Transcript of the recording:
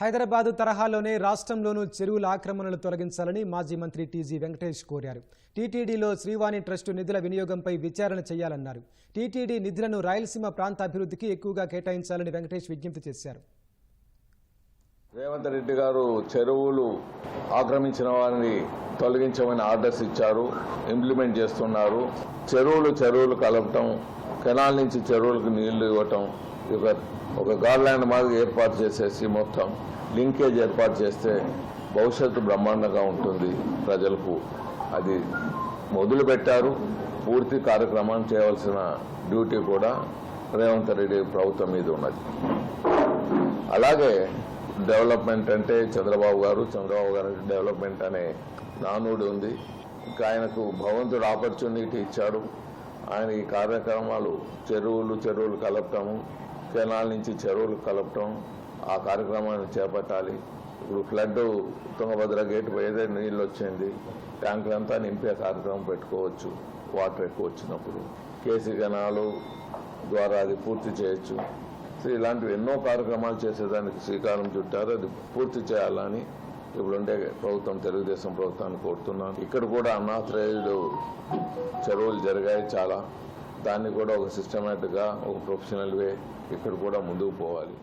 హైదరాబాదు తరహాలోనే రాష్ట్రంలోనూ చెరువుల ఆక్రమణలు తొలగించాలని మాజీ మంత్రి టీజీ వెంకటేష్ కోరారు. టీటీడీలో శ్రీవాణి ట్రస్టు నిధుల వినియోగంపై విచారణ చేయాలన్నారు. టీటీడీ నిధులను రాయలసీమ ప్రాంత అభివృద్ధికి ఎక్కువగా కేటాయించాలని వెంకటేష్ విజ్ఞప్తి చేశారు. రేవంత్ రెడ్డి గారు చెరువులు ఆక్రమించిన వారిని తొలగించమని ఆర్డర్స్ ఇచ్చారు ఇంప్లిమెంట్ చేస్తున్నారు. చెరువులు చెరువులు కలపటం కెనాల్ నుంచి చెరువులకు నీళ్ళు ఇవ్వటం ఒక ఒక గార్లాండ్ మాదిరి ఏర్పాటు చేసేసి మొత్తం లింకేజ్ ఏర్పాటు చేస్తే భవిష్యత్తు బ్రహ్మాండంగా ఉంటుంది ప్రజలకు. అది మొదలు పెట్టారు. పూర్తి కార్యక్రమాన్ని చేయవలసిన డ్యూటీ కూడా రేవంత్ రెడ్డి ప్రభుత్వం మీద ఉన్నది. అలాగే డెవలప్మెంట్ అంటే చంద్రబాబు గారు చంద్రబాబు గారు డెవలప్మెంట్ అనే నానుడు ఉంది. ఇంకా ఆయనకు భగవంతుడు ఆపర్చునిటీ ఇచ్చాడు. ఆయన ఈ కార్యక్రమాలు చెరువులు చెరువులు కలపటము కెనాల్ నుంచి చెరువులు కలపటం ఆ కార్యక్రమాన్ని చేపట్టాలి. ఇప్పుడు ఫ్లడ్ తుంగభద్ర గేట్ ఏదైతే నీళ్ళు వచ్చింది ట్యాంకులంతా నింపే కార్యక్రమం పెట్టుకోవచ్చు వాటర్ ఎక్కువ వచ్చినప్పుడు. కేసీ కెనాలు ద్వారా అది పూర్తి చేయొచ్చు. సో ఇలాంటివి ఎన్నో కార్యక్రమాలు చేసేదానికి శ్రీకారం చుట్టారు. అది పూర్తి చేయాలని ఇప్పుడుండే ప్రభుత్వం తెలుగుదేశం ప్రభుత్వాన్ని కోరుతున్నాను. ఇక్కడ కూడా అన్నాథరైజ్డ్ చెరువులు జరిగాయి చాలా. దాన్ని కూడా ఒక సిస్టమేటిక్గా ఒక ప్రొఫెషనల్ వే ఇక్కడ కూడా ముందుకు పోవాలి.